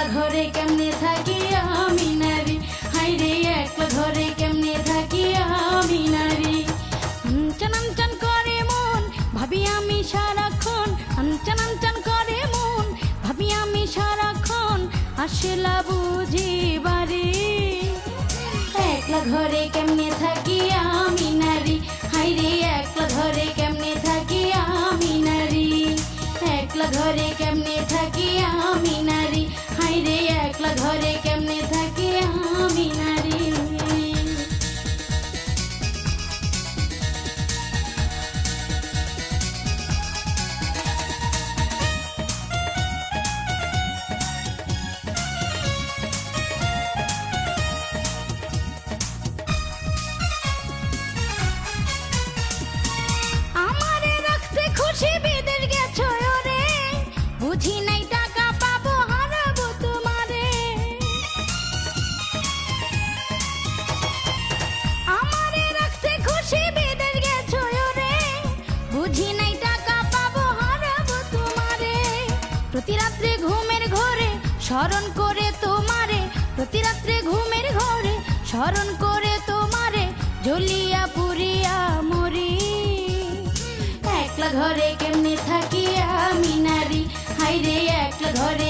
একলা ঘরে কেমনে থাকি আমি নারী? হাই রে, একলা ঘরে কেমনে থাকি আমি নারী? করে মন, ভাবি আমি সারাক্ষণ। হানচান হানচান করে মন, ভাবি আমি সারাক্ষণ। আসিলা বুঝি বাড়ি। একলা ঘরে কেমনে থাকি আমি নারী? হাই রে, একলা ঘরে বুঝি নাই টাকা পাবো, হারাবো তোমারে। আমারে রাখতে খুশি বিদের গেছো রে। বুঝি নাই টাকা পাবো, হারাবো তোমারে। প্রতি রাত্রে ঘুমের ঘরে স্মরণ করে তোমারে। প্রতি রাত্রে ঘুমের ঘরে স্মরণ করে তোমারে। জ্বলিয়া পুরিয়া মরি, একলা ঘরে রে একটা ঘরে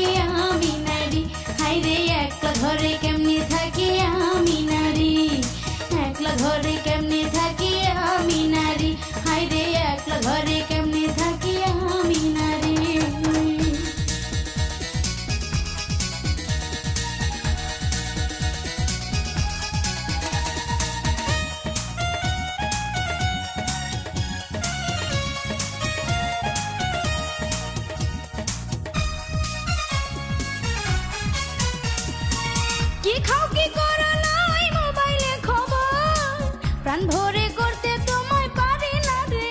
নারী কি খাও, কি করো নাই মোবাইলে খবর? প্রাণ ভরে করতে তোমায় পারি না রে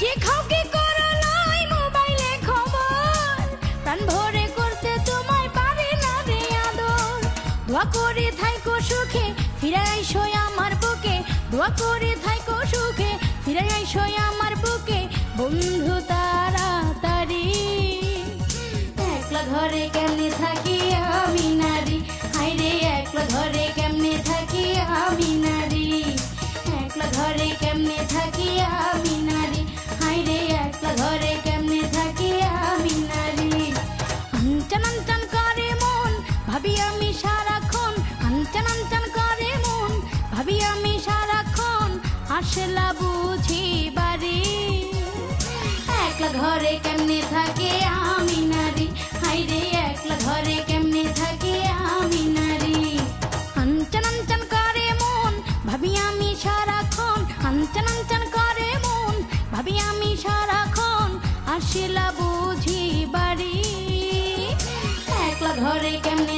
কি খাও, কি করো নাই মোবাইলে খবর? প্রাণ ভরে করতে তোমায় পারি না রে আদর। দোয়া থাইকো সুখে, ফিরে আইসো আমার বুকে। দোয়া করে থাইকো সুখে, ফিরে আইসো আমার বুকে। বন্ধু ভাবি আমি সারাক্ষণ আনচান আনচান করে মন। ভাবি আমি সারাক্ষণ আসলা বুঝি বাড়ি। একলা ঘরে কেমনে থাকে আমি নারী? হাই রে একলা ঘরে কেমনে থাকে আমি নারী? আনচান আনচান করে মন। ভাবি আমি সারাক্ষণ আনচান আনচান করে মন। ভাবি আমি সারাক্ষণ আসলা বুঝি বাড়ি। ঘরে কেমনে